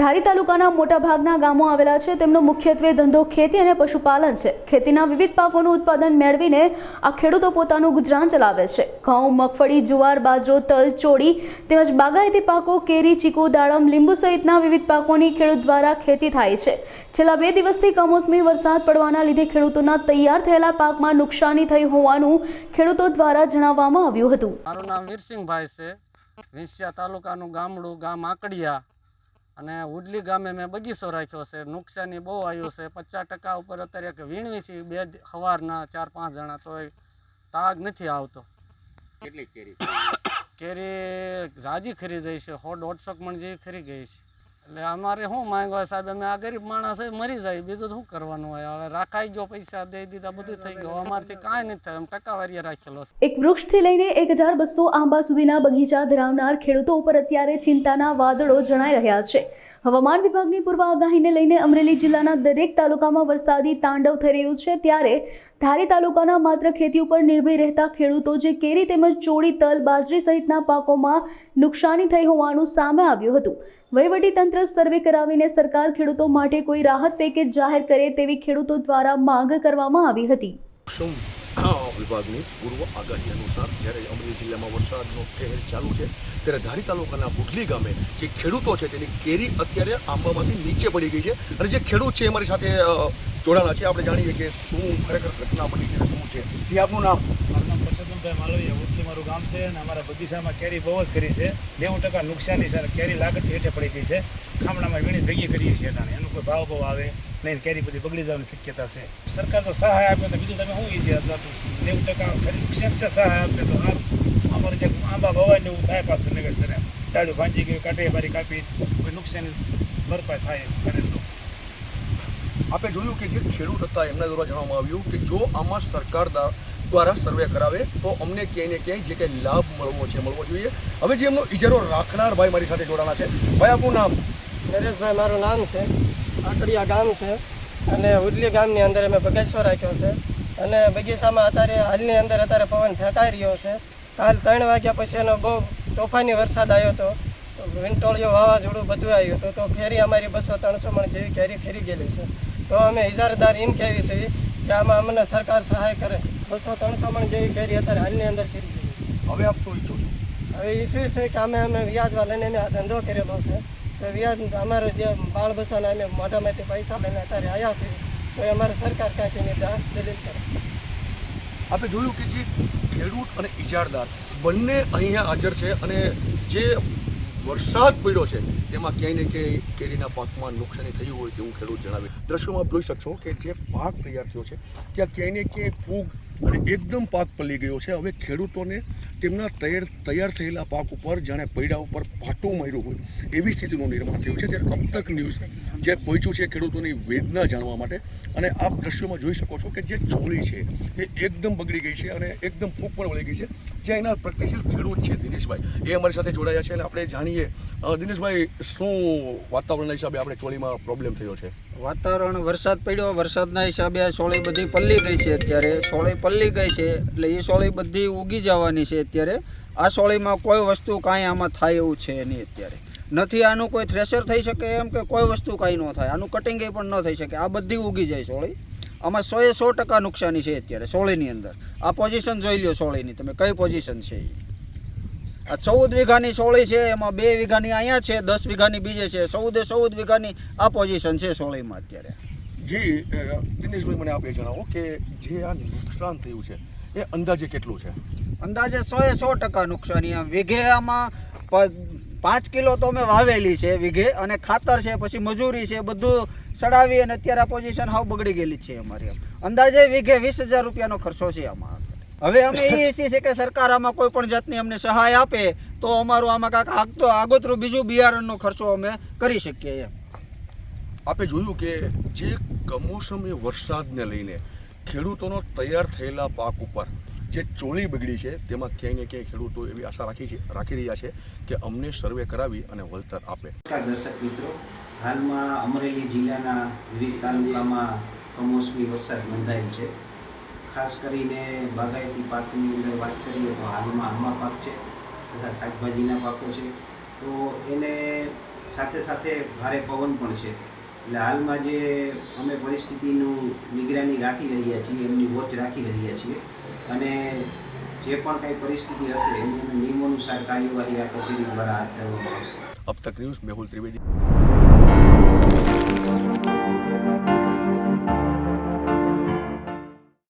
ધારી તાલુકાના મોટાભાગના ગામો આવેલા છે. તેમનો મુખ્યત્વે ધંધો ખેતી અને પશુપાલન છે. ખેતીના વિવિધ પાકોનું ઉત્પાદન મેળવીને આ ખેડૂતો પોતાનું ગુજરાન ચલાવે છે. ઘઉં, મગફળી, જુવાર, બાજરો, તલ, ચોળી તેમજ બાગાયતી પાકો, કેરી, ચીકુ, દાડમ, લીંબુ સહિતના વિવિધ પાકોની ખેડૂત દ્વારા ખેતી થાય છે. છેલ્લા બે દિવસથી કમોસમી વરસાદ પડવાના લીધે ખેડૂતોના તૈયાર થયેલા પાકમાં નુકસાની થઈ હોવાનું ખેડૂતો દ્વારા જણાવવામાં આવ્યું હતું. મારું નામ વીરસિંહભાઈ છે. વિંસિયા તાલુકાનું ગામડું ગામ આકડિયા. અને ઉડલી ગામે મેં બગીચો રાખ્યો છે. નુકસાની બહુ આવ્યું છે. પચાસ ટકા ઉપર અત્યારે કે વીણવી છે. બે સવારના ચાર પાંચ જણા તોય તાગ નથી આવતો. કેટલી કેરી? કેરી ઝાજી ખરી જાય છે. સો દોઢસો મણ જેવી ખરી ગઈ છે. એટલે અમારે શું માંગ સાહેબ, અમે આ ગરીબ માણસ મરી જાય. બીજું શું કરવાનું હોય? હવે રાખાઈ ગયો પૈસા, દઈ દીધા, બધું થઈ ગયું. અમારથી કાંઈ નથી થયું. ટકાવારી રાખેલો એક વૃક્ષથી લઈને એક હજાર બસો આંબા સુધીના બગીચા ધરાવનાર ખેડૂતો ઉપર અત્યારે ચિંતાના વાદળો જણાઈ રહ્યા છે. હવામાન વિભાગની પૂર્વ આગાહીને લઈને અમરેલી જિલ્લાના દરેક તાલુકામાં વરસાદી તાંડવ થઈ રહ્યું છે. ત્યારે ધારી તાલુકાના માત્ર ખેતી ઉપર નિર્ભય રહેતા ખેડૂતો જે કેરી તેમજ ચોળી, તલ, બાજરી સહિતના પાકોમાં નુકસાની થઈ હોવાનું સામે આવ્યું હતું. વહીવટી તંત્ર સર્વે કરાવીને સરકાર ખેડૂતો માટે કોઈ રાહત પેકેજ જાહેર કરે તેવી ખેડૂતો દ્વારા માંગ કરવામાં આવી હતી. વિભાગની પૂર્વ આગાહી અનુસાર જ્યારે અમરેલી જિલ્લામાં વરસાદનો કહેર ચાલુ છે, ત્યારે ધારી તાલુકાના બુઢલી ગામે જે ખેડૂતો છે તેની કેરી અત્યારે આંબામાંથી નીચે પડી ગઈ છે અને જે ખેડૂત છે અમારી સાથે જોડાણા છે. આપણે જાણીએ કે શું ખરેખર ઘટના બની છે શું છે? જે, આપનું નામ? મારું નામ પરસોત્તમભાઈ માલવીયા. ઉટલી મારું ગામ છે અને અમારા બગીચામાં કેરી બહુ જ કરી છે. નેવું ટકા નુકસાની છે કેરી લાગત હેઠે પડી ગઈ છે. ખામણામાં વીણી ભેગી કરીએ છીએ એનો કોઈ ભાવ બહુ આવે નહીં કેરી બધી બગડી જવાની શક્યતા છે. સરકાર તો સહાય આપે તો બીજું તમે શું ઈ છે અથવા તો નેવું ટકા ખરીદ નુકસાન છે સહાય આપે તો આ અમારે જે આંબા ભવાય ને એવું થાય પાછું નગર સર ટાળું ભાંજી ગયું કાંટે મારી કાપી કોઈ નુકસાન ભરપાઈ થાય કરે તો. આપણે જોયું કે જે ખેડૂત હતા એમના દ્વારા જણાવવામાં આવ્યું કે જો આમાં સરકાર દ્વારા સર્વે કરાવે તો અમને ક્યાંય ને ક્યાંય જે કંઈ લાભ મળવો છે મળવો જોઈએ. હવે જે એમનો ઇજારો રાખનાર ભાઈ મારી સાથે જોડાણા છે. ભાઈ આપનું નામ? નરેશભાઈ મારું નામ છે. આકડિયા ગામ છે અને ઉડલી ગામની અંદર અમે બગીચો રાખ્યો છે. અને બગીચામાં અત્યારે હાલની અંદર અત્યારે પવન ફેંકાઈ રહ્યો છે. કાલ ત્રણ વાગ્યા પછી એનો બહુ તોફાની વરસાદ આવ્યો હતો વિંટોળિયો વાવાઝોડું બધું આવ્યું હતું તો ફેરી અમારી બસો ત્રણસો મણ જેવી કેરી ફેરી ગયેલી છે. તો અમે ઇજારદાર એમ કહેવી છે કે આમાં અમને સરકાર સહાય કરે. બસો ત્રણસો મણ જેવી કેરી અત્યારે હાલની અંદર ફેરી ગયેલી છે. હવે આપ શું ઈચ્છો છો? હવે ઈચ્છું છે કે અમે અમે વ્યાજવા લઈને અમે આ ધંધો કરેલો છે. અમારે જે બાળ બસાના અમે મોઢામાંથી પૈસા લઈને અત્યારે આવ્યા છે તો અમારે સરકાર ક્યાંથી એની દલીલ કરે? આપણે જોયું કે જે ખેડૂત અને ઇજારદાર બંને અહીંયા હાજર છે અને જે વરસાદ પડ્યો છે, તેમાં ક્યાંય ને ક્યાંય કેરીના પાકમાં નુકસાની થયું હોય તેવું ખેડૂત જણાવે દ્રશ્યોમાં આપ જોઈ શકશો કે જે પાક તૈયાર થયો છે, ત્યાં ક્યાંય ને ક્યાંય ફૂગ અને એકદમ પાક પલી ગયો છે. હવે ખેડૂતોને તેમના તૈયાર તૈયાર થયેલા પાક ઉપર જાણે પૈડા ઉપર પાટું માર્યું હોય એવી સ્થિતિનું નિર્માણ થયું છે. ત્યારે અબ તક ન્યૂઝ જે પહોંચ્યું છે ખેડૂતોની વેદના જાણવા માટે અને આપ દ્રશ્યોમાં જોઈ શકો છો કે જે ચોલી છે એ એકદમ બગડી ગઈ છે અને એકદમ ફૂગ પણ વળી ગઈ છે. જે એના પ્રગતિશીલ ખેડૂત છે દિનેશભાઈ. એ અમારી સાથે જોડાયા છે અને આપણે જાણીએ દિનેશભાઈ, શું વાતાવરણના હિસાબે આપણે ચોળીમાં પ્રોબ્લેમ થયો છે? વાતાવરણ વરસાદ પડ્યો. વરસાદના હિસાબે આ સોળી બધી પલ્લી ગઈ છે અત્યારે. સોળી પલ્લી ગઈ છે. એટલે એ સોળી બધી ઉગી જવાની છે અત્યારે. આ સોળીમાં કોઈ વસ્તુ કાંઈ આમાં થાય એવું છે નહીં અત્યારે. નથી, આનું કોઈ થ્રેશર થઈ શકે એમ કે કોઈ વસ્તુ કાંઈ ન થાય. આનું કટિંગ પણ ન થઈ શકે. આ બધી ઉગી જાય સોળી. આમાં સોએ સો ટકા નુકસાની છે અત્યારે સોળીની અંદર. આ પોઝિશન જોઈ લ્યો સોળીની. તમે કઈ પોઝિશન છે એ આ ચૌદ વીઘાની સોળી છે, એમાં બે વીઘાની અહીંયા છે, દસ વીઘાની બીજે છે. ચૌદે ચૌદ વીઘાની આ પોઝિશન છે સોળીમાં અત્યારે. જી દિનેશભાઈ મને આપે જણાવો કે જે આ નુકસાન થયું છે, એ અંદાજે કેટલું છે? અંદાજે સો એ સો ટકા નુકસાન. આમ વીઘે આમાં પ- પાંચ કિલો તો અમે વાવેલી છે વીઘે અને ખાતર છે, પછી મજૂરી છે, બધું ચડાવી અને અત્યારે આ પોઝિશન હાવ બગડી ગયેલી છે અમારી અંદાજે વીઘે વીસ હજાર રૂપિયાનો ખર્ચો છે આમાં હવે અમે એ ઈચ્છીએ છીએ કે સરકાર આમાં કોઈ પણ જાતની અમને સહાય આપે, તો અમારું આમાં કાંક આગતો આગોતરું બીજું બિયારણનો ખર્ચો અમે કરી શકીએ એમ. આપે જોયું કે જે કમોસમી વરસાદને લઈને ખેડૂતોનો તૈયાર થયેલા પાક ઉપર જે ચોળી બગડી છે, તેમાં ક્યાંય ને ક્યાંય ખેડૂતો એવી આશા રાખી છે, રાખી રહ્યા છે કે અમને સર્વે કરાવી અને વળતર આપે. દર્શક મિત્રો, હાલમાં અમરેલી જિલ્લાના વિવિધ તાલુકામાં કમોસમી વરસાદ નોંધાયેલ છે. ખાસ કરીને બાગાયતી પાકની અંદર વાત કરીએ તો હાલમાં આંબા પાક છે તથા શાકભાજીના પાકો છે. તો એને સાથે સાથે ભારે પવન પણ છે. એટલે હાલમાં જે અમે પરિસ્થિતિનું નિગરાની રાખી રહ્યા છીએ, એમની વોચ રાખી રહ્યા છીએ અને જે પણ કાંઈ પરિસ્થિતિ હશે, એની અમે નિયમોનુસાર કાર્યવાહી આ કચેરી દ્વારા હાથ ધરવામાં આવશે. અબ તક ન્યૂઝ મેહુલ ત્રિવેદી.